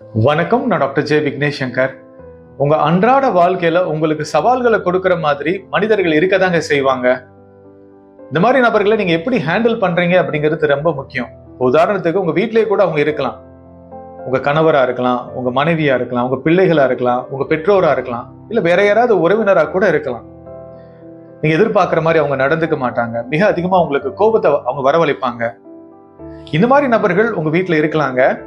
வணக்கம் நான் doctor J Vignesh Shankar உங்க அன்றாட வாழ்க்கையில உங்களுக்கு சவால்களை கொடுக்குற மாதிரி மனிதர்கள் இருக்கதாங்க செய்வாங்க. இந்த மாதிரி நபர்களை நீங்க எப்படி ஹேண்டில் பண்றீங்க அப்படிங்கிறது ரொம்ப முக்கியம். உதாரணத்துக்கு உங்க வீட்டிலேயே கூட அவங்க இருக்கலாம். உங்க கணவரா இருக்கலாம் உங்க மனைவியா இருக்கலாம் உங்க பிள்ளைகளா இருக்கலாம் உங்க பெற்றோரா இருக்கலாம் இல்ல வேற யாராவது உறவினரா கூட இருக்கலாம். நீங்க எதிர்பார்க்குற மாதிரி அவங்க நடந்துக்க மாட்டாங்க. மிக அதிகமா உங்களுக்கு கோபத்தை அவங்க வரவழைப்பாங்க. இந்த மாதிரி நபர்கள் உங்க வீட்டில் இருக்கலாங்க.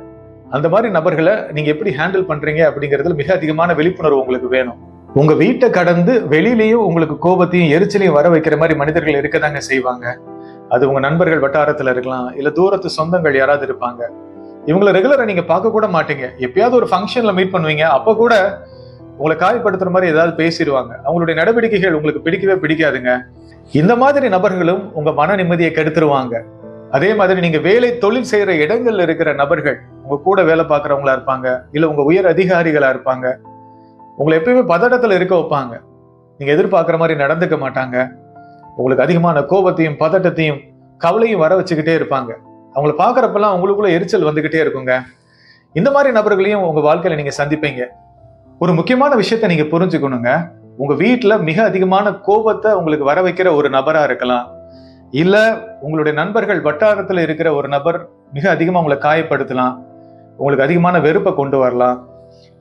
அந்த மாதிரி நபர்களை நீங்க எப்படி ஹேண்டில் பண்றீங்க அப்படிங்கிறதுல மிக அதிகமான விழிப்புணர்வு உங்களுக்கு வேணும். உங்க வீட்டை கடந்து வெளியிலயும் உங்களுக்கு கோபத்தையும் எரிச்சலையும் வர வைக்கிற மாதிரி மனிதர்கள் இருக்கதாங்க செய்வாங்க. அது உங்க நண்பர்கள் வட்டாரத்துல இருக்கலாம் இல்ல தூரத்து சொந்தங்கள் யாராவது இருப்பாங்க. இவங்களை ரெகுலரா நீங்க பார்க்க கூட மாட்டீங்க. எப்பயாவது ஒரு ஃபங்க்ஷன்ல மீட் பண்ணுவீங்க அப்ப கூட உங்களை காயப்படுத்துற மாதிரி ஏதாவது பேசிடுவாங்க. அவங்களுடைய நடவடிக்கைகள் உங்களுக்கு பிடிக்கவே பிடிக்காதுங்க. இந்த மாதிரி நபர்களும் உங்க மன நிம்மதியை கெடுத்துருவாங்க. அதே மாதிரி நீங்க வேலை தொழில் செய்யற இடங்கள்ல இருக்கிற நபர்கள் உங்க கூட வேலை பார்க்குறவங்களா இருப்பாங்க இல்ல உங்க உயர் அதிகாரிகளா இருப்பாங்க உங்களை எப்பயுமே பதட்டத்துல இருக்க வைப்பாங்க. நீங்க எதிர்பார்க்குற மாதிரி நடந்துக்க மாட்டாங்க. உங்களுக்கு அதிகமான கோபத்தையும் பதட்டத்தையும் கவலையும் வர வச்சுக்கிட்டே இருப்பாங்க. அவங்கள பார்க்குறப்பெல்லாம் உங்களுக்குள்ள எரிச்சல் வந்துகிட்டே இருக்குங்க. இந்த மாதிரி நபர்களையும் உங்க வாழ்க்கையில நீங்க சந்திப்பீங்க. ஒரு முக்கியமான விஷயத்த நீங்க புரிஞ்சுக்கணுங்க. உங்க வீட்டில் மிக அதிகமான கோபத்தை உங்களுக்கு வர வைக்கிற ஒரு நபரா இருக்கலாம். இல்ல உங்களுடைய நண்பர்கள் வட்டாரத்தில் இருக்கிற ஒரு நபர் மிக அதிகமாக உங்களை காயப்படுத்தலாம். உங்களுக்கு அதிகமான வெறுப்பை கொண்டு வரலாம்.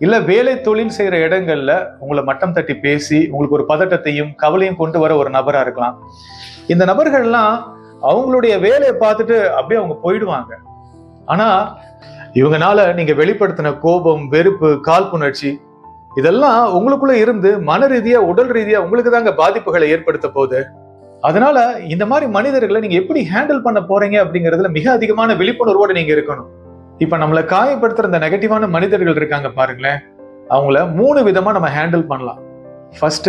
இல்லை வேலை தொழில் செய்கிற இடங்களில் உங்களை மட்டம் தட்டி பேசி உங்களுக்கு ஒரு பதட்டத்தையும் கவலையும் கொண்டு வர ஒரு நபராக இருக்கலாம். இந்த நபர்கள்லாம் அவங்களுடைய வேலையை பார்த்துட்டு அப்படியே அவங்க போயிடுவாங்க. ஆனால் இவங்கனால நீங்கள் வெளிப்படுத்தின கோபம் வெறுப்பு காழ்ப்புணர்ச்சி இதெல்லாம் உங்களுக்குள்ள இருந்து மன ரீதியாக உடல் ரீதியாக உங்களுக்கு தாங்க பாதிப்புகளை ஏற்படுத்த போகுது. அதனால இந்த மாதிரி மனிதர்களை நீங்க எப்படி ஹேண்டில் பண்ண போறீங்க அப்படிங்கிறதுல மிக அதிகமான விழிப்புணர்வோடு நீங்க இருக்கணும். இப்ப நம்மளை காயப்படுத்துற இந்த நெகட்டிவான மனிதர்கள் இருக்காங்க பாருங்களேன். அவங்கள மூணு விதமா நம்ம ஹேண்டில் பண்ணலாம். ஃபர்ஸ்ட்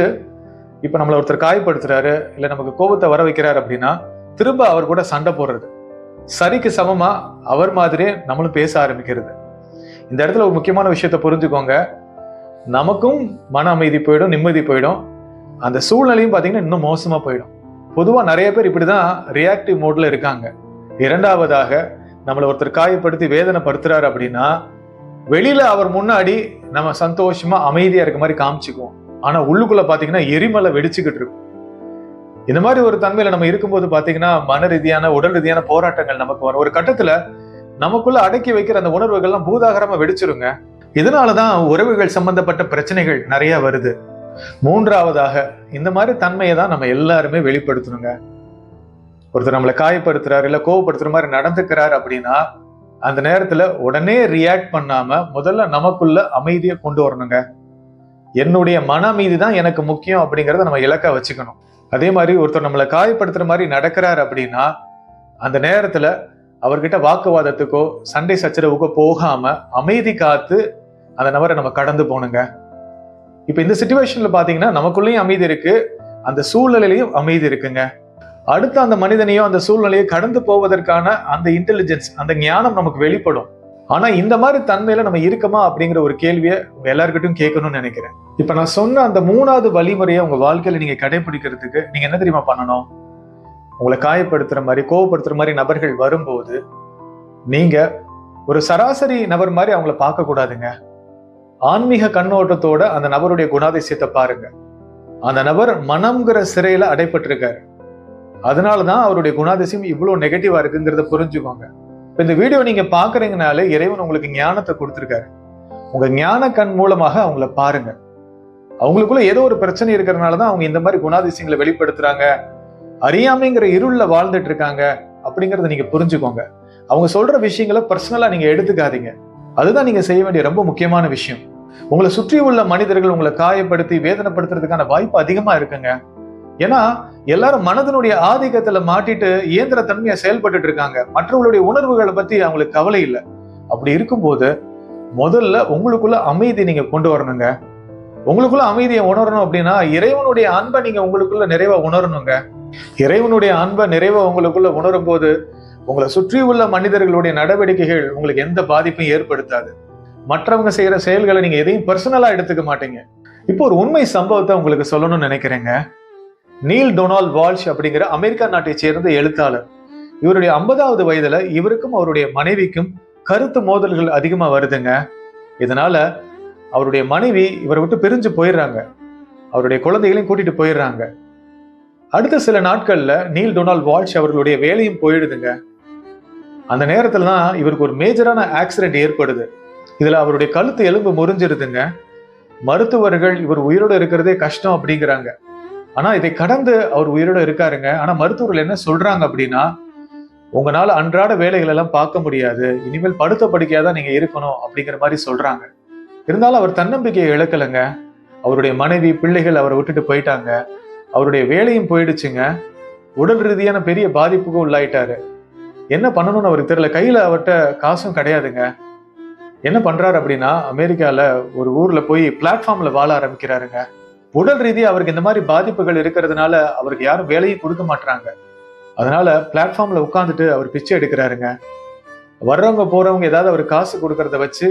இப்ப நம்மளை ஒருத்தர் காயப்படுத்துறாரு இல்ல நமக்கு கோபத்தை வர வைக்கிறாரு அப்படின்னா திரும்ப அவர் கூட சண்டை போடுறது. சரிக்கு சமமா அவர் மாதிரியே நம்மளும் பேச ஆரம்பிக்கிறது. இந்த இடத்துல ஒரு முக்கியமான விஷயத்த புரிஞ்சுக்கோங்க. நமக்கும் மன அமைதி போயிடும் நிம்மதி போயிடும். அந்த சூழ்நிலையும் பார்த்தீங்கன்னா இன்னும் மோசமா போயிடும். பொதுவாக நிறைய பேர் இப்படிதான் ரியாக்டிவ் மோட்ல இருக்காங்க. இரண்டாவதாக நம்மளை ஒருத்தர் காயப்படுத்தி வேதனைப்படுத்துறாரு அப்படின்னா வெளியில அவர் முன்னாடி நம்ம சந்தோஷமா அமைதியா இருக்க மாதிரி காமிச்சுக்குவோம். ஆனா உள்ளுக்குள்ள பாத்தீங்கன்னா எரிமலை வெடிச்சுக்கிட்டு இருக்கும். இந்த மாதிரி ஒரு தன்மையில நம்ம இருக்கும்போது பாத்தீங்கன்னா மன ரீதியான உடல் ரீதியான போராட்டங்கள் நமக்கு வரும். ஒரு கட்டத்துல நமக்குள்ள அடக்கி வைக்கிற அந்த உணர்வுகள்லாம் பூதாகரமா வெடிச்சிருங்க. இதனாலதான் உறவுகள் சம்பந்தப்பட்ட பிரச்சனைகள் நிறைய வருது. மூன்றாவதாக இந்த மாதிரி தன்மையை தான் நம்ம எல்லாருமே வெளிப்படுத்தணுங்க. ஒருத்தர் நம்மளை காயப்படுத்துறாரு இல்லை கோவப்படுத்துற மாதிரி நடந்துக்கிறாரு அப்படின்னா அந்த நேரத்துல உடனே ரியாக்ட் பண்ணாம முதல்ல நமக்குள்ள அமைதியை கொண்டு வரணுங்க. என்னுடைய மன அமைதி தான் எனக்கு முக்கியம் அப்படிங்கிறத நம்ம இலக்கா வச்சுக்கணும். அதே மாதிரி ஒருத்தர் நம்மளை காயப்படுத்துற மாதிரி நடக்கிறாரு அப்படின்னா அந்த நேரத்துல அவர்கிட்ட வாக்குவாதத்துக்கோ சண்டை சச்சரவுக்கோ போகாம அமைதி காத்து அந்த நபரை நம்ம கடந்து போகணுங்க இப்போ இந்த சுச்சுவேஷன்ல பாத்தீங்கன்னா நமக்குள்ளேயும் அமைதி இருக்கு அந்த சூழ்நிலையிலையும் அமைதி இருக்குங்க. அடுத்து அந்த மனிதனையும் அந்த சூழ்நிலையை கடந்து போவதற்கான அந்த இன்டெலிஜென்ஸ் அந்த ஞானம் நமக்கு வெளிப்படும். ஆனா இந்த மாதிரி தன்மையில நம்ம இருக்கமா அப்படிங்கிற ஒரு கேள்வியை எல்லாருக்கிட்டும் கேட்கணும்னு நினைக்கிறேன். இப்ப நான் சொன்ன அந்த மூணாவது வழிமுறையை உங்க வாழ்க்கையில நீங்க கடைபிடிக்கிறதுக்கு நீங்க என்ன தெரியுமா பண்ணணும்? உங்களை காயப்படுத்துற மாதிரி கோவப்படுத்துற மாதிரி நபர்கள் வரும்போது நீங்க ஒரு சராசரி நபர் மாதிரி அவங்கள பார்க்க கூடாதுங்க. ஆன்மீக கண்ணோட்டத்தோட அந்த நபருடைய குணாதிசயத்தை பாருங்க. அந்த நபர் மனம்ங்கிற சிறையில அதனால தான் அவருடைய குணாதிசயம் இவ்வளோ நெகட்டிவாக இருக்குங்கிறத புரிஞ்சுக்கோங்க. இப்போ இந்த வீடியோ நீங்கள் பார்க்குறீங்கனாலே இறைவன் உங்களுக்கு ஞானத்தை கொடுத்துருக்காரு. உங்கள் ஞான கண் மூலமாக அவங்கள பாருங்க. அவங்களுக்குள்ள ஏதோ ஒரு பிரச்சனை இருக்கிறதுனாலதான் அவங்க இந்த மாதிரி குணாதிசயங்களை வெளிப்படுத்துறாங்க. அறியாமைங்கிற இருளில் வாழ்ந்துட்டு இருக்காங்க அப்படிங்கிறத நீங்கள் புரிஞ்சுக்கோங்க. அவங்க சொல்கிற விஷயங்களை பர்சனலாக நீங்கள் எடுத்துக்காதீங்க. அதுதான் நீங்கள் செய்ய வேண்டிய ரொம்ப முக்கியமான விஷயம். உங்களை சுற்றி உள்ள மனிதர்கள் உங்களை காயப்படுத்தி வேதனைப்படுத்துறதுக்கான வாய்ப்பு அதிகமாக இருக்குங்க. ஏன்னா எல்லாரும் மனதனுடைய ஆதிக்கத்துல மாட்டிட்டு இயந்திர தன்மையா செயல்பட்டு இருக்காங்க. மற்றவங்களுடைய உணர்வுகளை பத்தி அவங்களுக்கு கவலை இல்லை. அப்படி இருக்கும்போது முதல்ல உங்களுக்குள்ள அமைதி நீங்க கொண்டு வரணுங்க. உங்களுக்குள்ள அமைதியை உணரணும் அப்படின்னா இறைவனுடைய அன்பை நீங்க உங்களுக்குள்ள நிறைவா உணரணுங்க. இறைவனுடைய அன்பை நிறைவா உங்களுக்குள்ள உணரும் போது உங்களை சுற்றி உள்ள மனிதர்களுடைய நடவடிக்கைகள் உங்களுக்கு எந்த பாதிப்பும் ஏற்படுத்தாது. மற்றவங்க செய்யற செயல்களை நீங்க எதையும் பர்சனலா எடுத்துக்க மாட்டீங்க. இப்போ ஒரு உண்மை சம்பவத்தை உங்களுக்கு சொல்லணும்னு நினைக்கிறேங்க. நீல் டொனால்ட் வால்ஷ் அப்படிங்கிற அமெரிக்கா நாட்டை சேர்ந்த எழுத்தாளர். இவருடைய ஐம்பதாவது வயதுல இவருக்கும் அவருடைய மனைவிக்கும் கருத்து மோதல்கள் அதிகமா வருதுங்க. இதனால அவருடைய மனைவி இவரை விட்டு பிரிஞ்சு போயிடுறாங்க. அவருடைய குழந்தைகளையும் கூட்டிட்டு போயிடுறாங்க. அடுத்த சில நாட்கள்ல நீல் டொனால்ட் வால்ஷ் அவர்களுடைய வேலையும் போயிடுதுங்க. அந்த நேரத்துல தான் இவருக்கு ஒரு மேஜரான ஆக்சிடென்ட் ஏற்படுது. இதுல அவருடைய கழுத்து எலும்பு முறிஞ்சிருதுங்க. மருத்துவர்கள் இவர் உயிரோட இருக்கிறதே கஷ்டம் அப்படிங்கிறாங்க. ஆனா இதை கடந்து அவர் உயிரோட இருக்காருங்க. ஆனா மருத்துவர்கள் என்ன சொல்றாங்க அப்படின்னா உங்களால அன்றாட வேலைகள் எல்லாம் பார்க்க முடியாது. இனிமேல் படுத்த படுக்கையா தான் நீங்க இருக்கணும் அப்படிங்கிற மாதிரி சொல்றாங்க. இருந்தாலும் அவர் தன்னம்பிக்கையை இழக்கலைங்க. அவருடைய மனைவி பிள்ளைகள் அவரை விட்டுட்டு போயிட்டாங்க. அவருடைய வேலையும் போயிடுச்சுங்க. உடல் ரீதியான பெரிய பாதிப்புக்கு உள்ளாயிட்டாரு. என்ன பண்ணணும்னு அவருக்கு தெரியல. கையில அவர்கிட்ட காசும் கிடையாதுங்க. என்ன பண்றாரு அப்படின்னா அமெரிக்கால ஒரு ஊர்ல போய் பிளாட்ஃபார்ம்ல வாழ ஆரம்பிக்கிறாருங்க. உடல் ரீதியா அவருக்கு இந்த மாதிரி பாதிப்புகள் இருக்கிறதுனால அவருக்கு யாரும் வேலையும் கொடுக்க மாட்டாங்க அதனால பிளாட்ஃபார்ம்ல உட்காந்துட்டு அவர் பிச்சை எடுக்கிறாருங்க. வர்றவங்க போறவங்க ஏதாவது அவர் காசு கொடுக்கறத வச்சு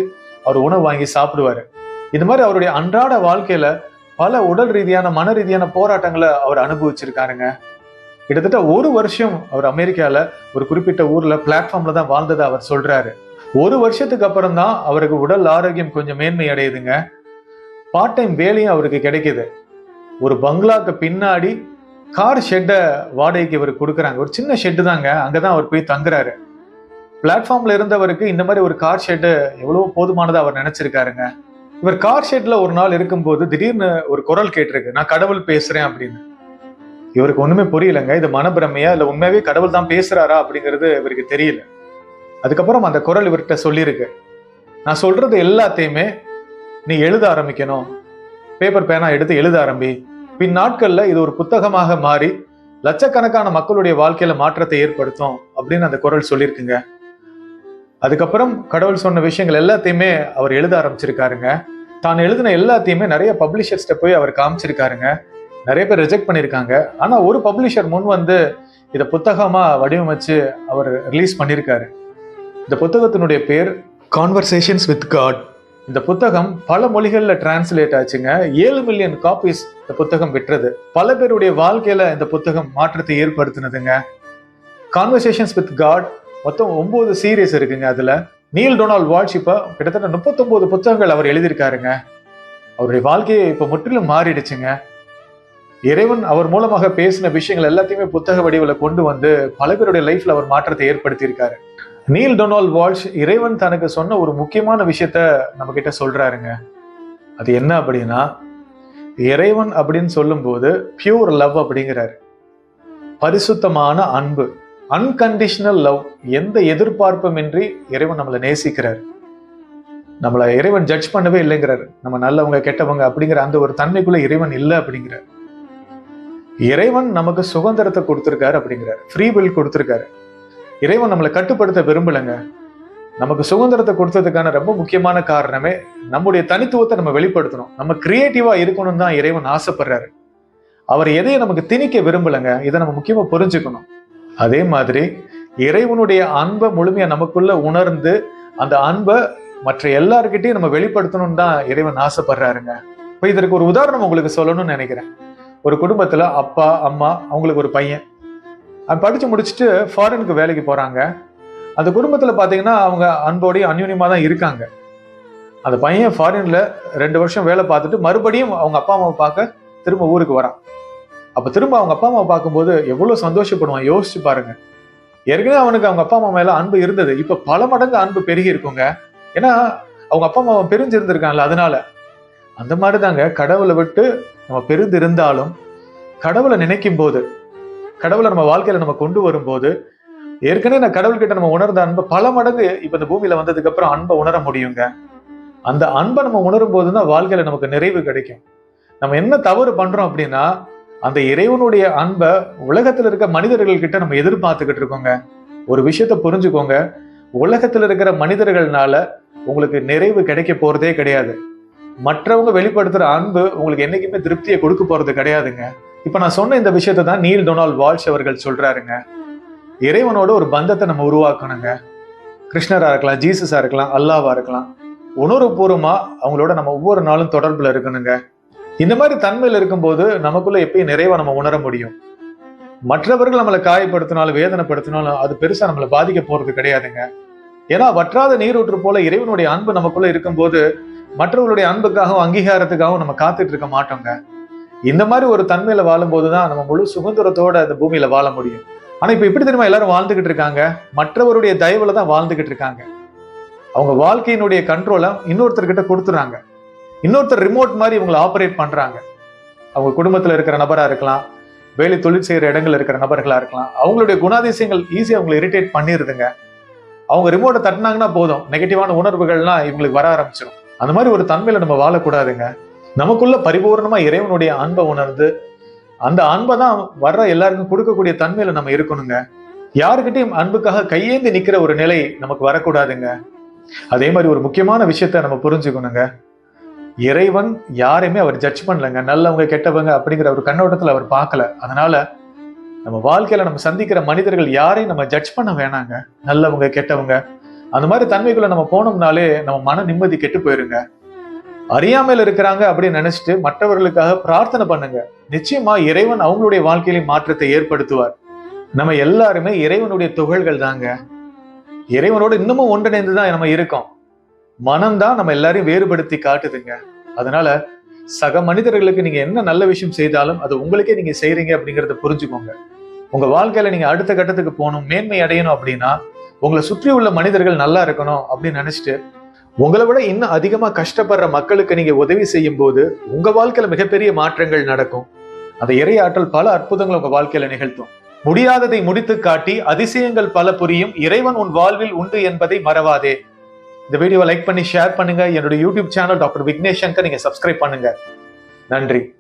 அவர் உணவு வாங்கி சாப்பிடுவாரு. இது மாதிரி அவருடைய அன்றாட வாழ்க்கையில பல உடல் ரீதியான மன ரீதியான போராட்டங்களை அவர் அனுபவிச்சிருக்காருங்க. கிட்டத்தட்ட ஒரு வருஷம் அவர் அமெரிக்கால ஒரு குறிப்பிட்ட ஊர்ல பிளாட்ஃபார்ம்ல தான் வாழ்ந்ததை அவர் சொல்றாரு. ஒரு வருஷத்துக்கு அப்புறம் தான் அவருக்கு உடல் ஆரோக்கியம் கொஞ்சம் மேன்மை அடையுதுங்க பார்ட் டைம் வேலையும் அவருக்கு கிடைக்குது. ஒரு பங்களாக்கு பின்னாடி கார் ஷெட்டை வாடகைக்கு இவர் கொடுக்குறாங்க. ஒரு சின்ன ஷெட்டு தாங்க. அங்கே தான் அவர் போய் தங்குறாரு. பிளாட்ஃபார்ம்ல இருந்தவருக்கு இந்த மாதிரி ஒரு கார் ஷெட்டு எவ்வளோ போதுமானதாக அவர் நினச்சிருக்காருங்க. இவர் கார் ஷெட்டில் ஒரு நாள் இருக்கும்போது திடீர்னு ஒரு குரல் கேட்டிருக்கு. நான் கடவுள் பேசுகிறேன் அப்படின்னு. இவருக்கு ஒன்றுமே புரியலங்க. இது மனப்பிரமையா? இல்லை உண்மையாகவே கடவுள் தான் பேசுகிறாரா அப்படிங்கிறது இவருக்கு தெரியல. அதுக்கப்புறம் அந்த குரல் இவர்கிட்ட சொல்லியிருக்கு. நான் சொல்கிறது எல்லாத்தையுமே நீ எழுத ஆரம்பிக்கணும். பேப்பர் பேனா எடுத்து எழுத ஆரம்பி. பின் நாட்கள்ல இது ஒரு புத்தகமாக மாறி லட்சக்கணக்கான மக்களுடைய வாழ்க்கையில மாற்றத்தை ஏற்படுத்தும் அப்படின்னு அந்த குரல் சொல்லியிருக்குங்க. அதுக்கப்புறம் கடவுள் சொன்ன விஷயங்கள் எல்லாத்தையுமே அவர் எழுத ஆரம்பிச்சிருக்காருங்க. தான் எழுதின எல்லாத்தையுமே நிறைய பப்ளிஷர்ஸ்ட போய் அவர் காமிச்சிருக்காருங்க. நிறைய பேர் ரிஜெக்ட் பண்ணியிருக்காங்க. ஆனா ஒரு பப்ளிஷர் முன் வந்து இதை புத்தகமா வடிவமைச்சு அவர் ரிலீஸ் பண்ணியிருக்காரு. இந்த புத்தகத்தினுடைய பேர் கான்வர்சேஷன்ஸ் வித் காட் இந்த புத்தகம் பல மொழிகளில் டிரான்ஸ்லேட் ஆச்சுங்க. ஏழு மில்லியன் காப்பீஸ் இந்த புத்தகம் விற்றது. பல பேருடைய வாழ்க்கையில இந்த புத்தகம் மாற்றத்தை ஏற்படுத்தினதுங்க. கான்வர்சேஷன்ஸ் வித் காட் மொத்தம் ஒன்பது சீரியஸ் இருக்குங்க அதுல. நீல் டொனால்ட் வால்ஷ் இப்போ கிட்டத்தட்ட முப்பத்தொன்பது புத்தகங்கள் அவர் எழுதியிருக்காருங்க. அவருடைய வாழ்க்கையை இப்ப முற்றிலும் மாறிடுச்சுங்க. இறைவன் அவர் மூலமாக பேசின விஷயங்கள் எல்லாத்தையுமே புத்தக வடிவில் கொண்டு வந்து பல பேருடைய லைஃப்ல அவர் மாற்றத்தை ஏற்படுத்தியிருக்காரு. நீல் டொனால்ட் வால்ஷ் இறைவன் தனக்கு சொன்ன ஒரு முக்கியமான விஷயத்த நம்ம கிட்ட சொல்றாருங்க. அது என்ன அப்படின்னா இறைவன் அப்படின்னு சொல்லும்போது பியூர் லவ் அப்படிங்கிறாரு. பரிசுத்தமான அன்பு அன்கண்டிஷனல் லவ் எந்த எதிர்பார்ப்பும் இன்றி இறைவன் நம்மளை நேசிக்கிறார். நம்மளை இறைவன் ஜட்ஜ் பண்ணவே இல்லைங்கிறார். நம்ம நல்லவங்க கெட்டவங்க அப்படிங்கிற அந்த ஒரு தன்மைக்குள்ள இறைவன் இல்லை அப்படிங்கிறார். இறைவன் நமக்கு சுதந்திரத்தை கொடுத்துருக்காரு அப்படிங்கிறார். ஃப்ரீ வில் கொடுத்துருக்காரு. இறைவன் நம்மளை கட்டுப்படுத்த விரும்பலைங்க. நமக்கு சுதந்திரத்தை கொடுத்ததுக்கான ரொம்ப முக்கியமான காரணமே நம்முடைய தனித்துவத்தை நம்ம வெளிப்படுத்தணும். நம்ம கிரியேட்டிவா இருக்கணும் தான் இறைவன் ஆசைப்படுறாரு. அவர் எதையும் நமக்கு திணிக்க விரும்பலைங்க. இதை நம்ம முக்கியமா புரிஞ்சுக்கணும். அதே மாதிரி இறைவனுடைய அன்பை முழுமையா நமக்குள்ள உணர்ந்து அந்த அன்பை மற்ற எல்லாருக்கிட்டையும் நம்ம வெளிப்படுத்தணும் தான் இறைவன் ஆசைப்படுறாருங்க. இப்போ இதற்கு ஒரு உதாரணம் உங்களுக்கு சொல்லணும்னு நினைக்கிறேன். ஒரு குடும்பத்துல அப்பா அம்மா அவங்களுக்கு ஒரு பையன். அது படித்து முடிச்சுட்டு ஃபாரினுக்கு வேலைக்கு போகிறாங்க அந்த குடும்பத்தில் பார்த்தீங்கன்னா அவங்க அன்போடையும் அந்யூன்யமா தான் இருக்காங்க. அந்த பையன் ஃபாரினில் ரெண்டு வருஷம் வேலை பார்த்துட்டு மறுபடியும் அவங்க அப்பா அம்மாவை பார்க்க திரும்ப ஊருக்கு வரான். அப்போ திரும்ப அவங்க அப்பா அம்மாவை பார்க்கும்போது எவ்வளோ சந்தோஷப்படுவான் யோசிச்சு பாருங்க. ஏற்கனவே அவனுக்கு அவங்க அப்பா அம்மா மேலே அன்பு இருந்தது. இப்போ பல மடங்கு அன்பு பெருகி இருக்குங்க. ஏன்னா அவங்க அப்பா அம்மாவை பிரிஞ்சிருந்திருக்காங்கல்ல அதனால. அந்த மாதிரி தாங்க கடவுளை விட்டு நம்ம பிரிந்து இருந்தாலும் கடவுளை நினைக்கும் போது கடவுளை நம்ம வாழ்க்கையில நம்ம கொண்டு வரும்போது ஏற்கனவே நான் கடவுள்கிட்ட நம்ம உணர்ந்த அன்பை பல மடங்கு இப்ப இந்த பூமியில வந்ததுக்கு அப்புறம் அன்பை உணர முடியுங்க. அந்த அன்பை நம்ம உணரும் போதுதான் வாழ்க்கையில நமக்கு நிறைவு கிடைக்கும். நம்ம என்ன தவறு பண்றோம் அப்படின்னா அந்த இறைவனுடைய அன்பை உலகத்துல இருக்க மனிதர்கள் கிட்ட நம்ம எதிர்பார்த்துக்கிட்டு இருக்கோங்க. ஒரு விஷயத்த புரிஞ்சுக்கோங்க. உலகத்துல இருக்கிற மனிதர்கள்னால உங்களுக்கு நிறைவு கிடைக்க போறதே கிடையாது. மற்றவங்க வெளிப்படுத்துற அன்பு உங்களுக்கு என்னைக்குமே திருப்தியை கொடுக்க போறது கிடையாதுங்க. இப்ப நான் சொன்ன இந்த விஷயத்தை தான் நீல் டொனால்ட் வால்ஷ் அவர்கள் சொல்றாருங்க. இறைவனோட ஒரு பந்தத்தை நம்ம உருவாக்கணுங்க. கிருஷ்ணரா இருக்கலாம் ஜீசஸா இருக்கலாம் அல்லாவா இருக்கலாம். உணர்வுபூர்வமா அவங்களோட நம்ம ஒவ்வொரு நாளும் தொடர்புல இருக்கணுங்க. இந்த மாதிரி தன்மையில் இருக்கும்போது நமக்குள்ள எப்பயும் நிறைவா நம்ம உணர முடியும். மற்றவர்கள் நம்மளை காயப்படுத்தினாலும் வேதனைப்படுத்தினாலும் அது பெருசா நம்மளை பாதிக்க போறது கிடையாதுங்க. ஏன்னா வற்றாத நீரூற்று போல இறைவனுடைய அன்பு நமக்குள்ள இருக்கும்போது மற்றவர்களுடைய அன்புக்காகவும் அங்கீகாரத்துக்காகவும் நம்ம காத்துட்டு இருக்க மாட்டோங்க. இந்த மாதிரி ஒரு தன்மையில வாழும்போது தான் நம்ம முழு சுதந்திரத்தோட அந்த பூமியில வாழ முடியும். ஆனா இப்ப இப்படி தெரியுமா எல்லாரும் வாழ்ந்துகிட்டு இருக்காங்க? மற்றவருடைய தயவுல தான் வாழ்ந்துகிட்டு இருக்காங்க. அவங்க வாழ்க்கையினுடைய கண்ட்ரோலை இன்னொருத்தர்கிட்ட கொடுத்துறாங்க. இன்னொருத்தர் ரிமோட் மாதிரி இவங்களை ஆப்ரேட் பண்றாங்க. அவங்க குடும்பத்துல இருக்கிற நபரா இருக்கலாம் வேலை தொழில் செய்கிற இடங்கள்ல இருக்கிற நபர்களா இருக்கலாம். அவங்களுடைய குணாதிசயங்கள் ஈஸியாக அவங்களை இரிட்டேட் பண்ணிடுதுங்க அவங்க ரிமோட்டை தட்டினாங்கன்னா போதும். நெகட்டிவான உணர்வுகள்லாம் இவங்களுக்கு வர ஆரம்பிச்சிடும் அந்த மாதிரி ஒரு தன்மையில நம்ம வாழக்கூடாதுங்க. நமக்குள்ள பரிபூர்ணமா இறைவனுடைய அன்பை உணர்ந்து அந்த அன்பை தான் வர்ற எல்லாருக்கும் கொடுக்கக்கூடிய தன்மையில நம்ம இருக்கணுங்க. யாருக்கிட்டையும் அன்புக்காக கையேந்தி நிக்கிற ஒரு நிலை நமக்கு வரக்கூடாதுங்க. அதே மாதிரி ஒரு முக்கியமான விஷயத்த நம்ம புரிஞ்சுக்கணுங்க. இறைவன் யாரையுமே அவர் ஜட்ஜ் பண்ணலங்க. நல்லவங்க கெட்டவங்க அப்படிங்கிற ஒரு கண்ணோட்டத்தில் அவர் பார்க்கல. அதனால நம்ம வாழ்க்கையில நம்ம சந்திக்கிற மனிதர்கள் யாரையும் நம்ம ஜட்ஜ் பண்ண வேணாங்க. நல்லவங்க கெட்டவங்க அந்த மாதிரி தன்மைக்குள்ள நம்ம போனோம்னாலே நம்ம மன நிம்மதி கெட்டு போயிருங்க. அறியாமையில இருக்கிறாங்க அப்படின்னு நினைச்சிட்டு மற்றவர்களுக்காக பிரார்த்தனை பண்ணுங்க. நிச்சயமா இறைவன் அவங்களுடைய வாழ்க்கையில மாற்றத்தை ஏற்படுத்துவார். நம்ம எல்லாருமே இறைவனுடைய துகள்கள் தாங்க. இறைவனோட இன்னமும் ஒன்றிணைந்து தான் நம்ம இருக்கோம். மனம்தான் நம்ம எல்லாரையும் வேறுபடுத்தி காட்டுதுங்க. அதனால சக மனிதர்களுக்கு நீங்க என்ன நல்ல விஷயம் செய்தாலும் அது உங்களுக்கே நீங்க செய்யறீங்க அப்படிங்கறத புரிஞ்சுக்கோங்க. உங்க வாழ்க்கையில நீங்க அடுத்த கட்டத்துக்கு போகணும் மேன்மை அடையணும் அப்படின்னா உங்களை சுற்றி உள்ள மனிதர்கள் நல்லா இருக்கணும் அப்படின்னு நினைச்சிட்டு உங்களை விட இன்னும் அதிகமா கஷ்டப்படுற மக்களுக்கு நீங்க உதவி செய்யும் போது உங்க வாழ்க்கையில மிகப்பெரிய மாற்றங்கள் நடக்கும். அந்த இறையாற்றல் பல அற்புதங்களை உங்கள் வாழ்க்கையில நிகழ்த்தும். முடியாததை முடித்து காட்டி அதிசயங்கள் பல புரியும். இறைவன் உன் வாழ்வில் உண்டு என்பதை மறவாதே. இந்த வீடியோவை லைக் பண்ணி ஷேர் பண்ணுங்க. என்னோட YouTube channel doctor Vignesh Shankar subscribe பண்ணுங்க. நன்றி.